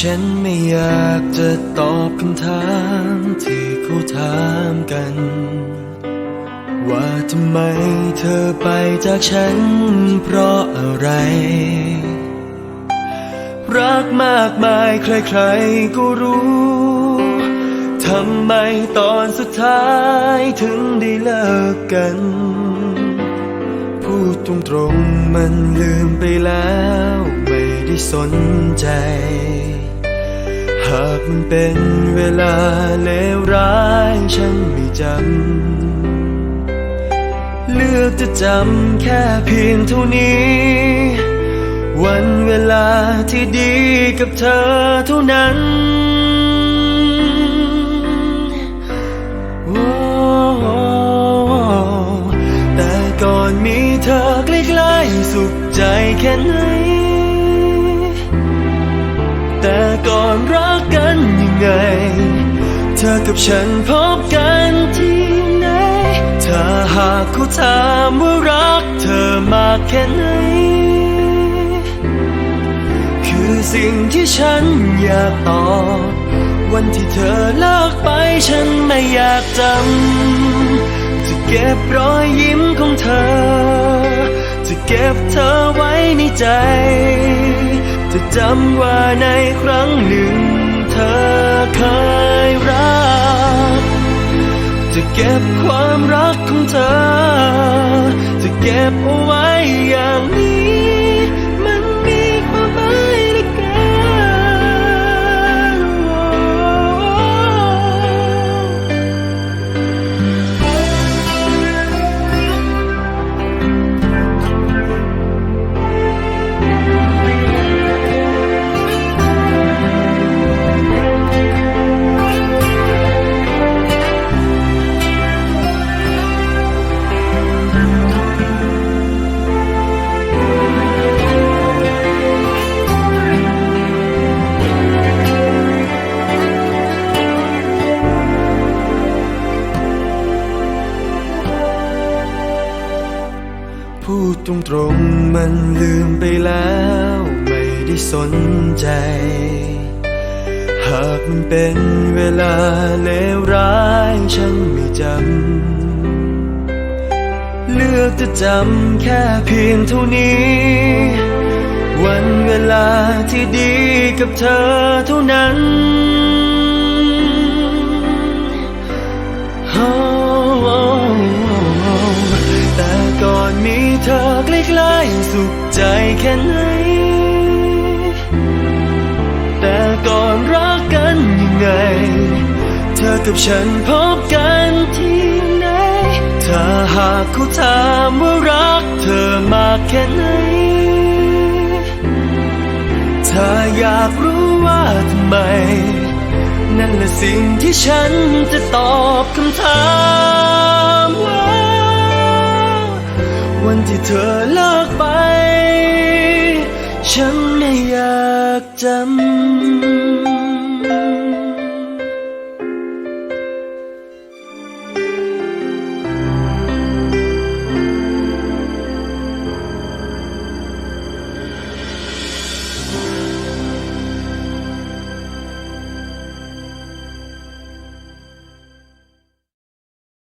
ฉันไม่อยากจะตอบคำถามที่เขาถามกัน ว่าทำไมเธอไปจากฉันเพราะอะไร รักมากมายใครๆก็รู้ทำไมตอนสุดท้ายถึงได้เลิกกัน พูดตรงๆมันลืมไปแล้ว ไม่ได้สนใจากมันเป็นเวลาเลวร้ายฉันไม่จำ เลือกจะจำแค่เพียงเท่านี้ วันเวลาที่ดีกับเธอเท่านั้นแต่ก่อนมีเธอใกล้ๆสุขใจแค่ไหนแต่ก่อนรัก ไง เธอกับฉันพบกันที่ไหน ถ้าหากเขาถามว่ารักเธอมากแค่ไหน คือสิ่งที่ฉันอยากตอบวันที่เธอเลิกไปฉันไม่อยากจำ จะเก็บรอยยิ้มของเธอ จะเก็บเธอไว้ในใจ จะจำว่าในครั้งหนึ่ง เคยรัก จะเก็บความรักของเธอ จะเก็บเอาไว้อย่างนี้ พูดตรงมันลืมไปแล้ว ไม่ได้สนใจ หากมันเป็นเวลาเลวร้ายฉันไม่จำ เลือกจะจำแค่เพียงเท่านี้ วันเวลาที่ดีกับเธอเท่านั้น สุขใจแค่ไหน แต่ก่อนรักกันยังไง เธอกับฉันพบกันที่ไหน ถ้าหากเขาถามว่ารักเธอมากแค่ไหน ถ้าอยากรู้ว่าทำไม นั่นแหละสิ่งที่ฉันจะตอบคำถาม วันที่เธอเลิกไป ฉันไม่อยากจำ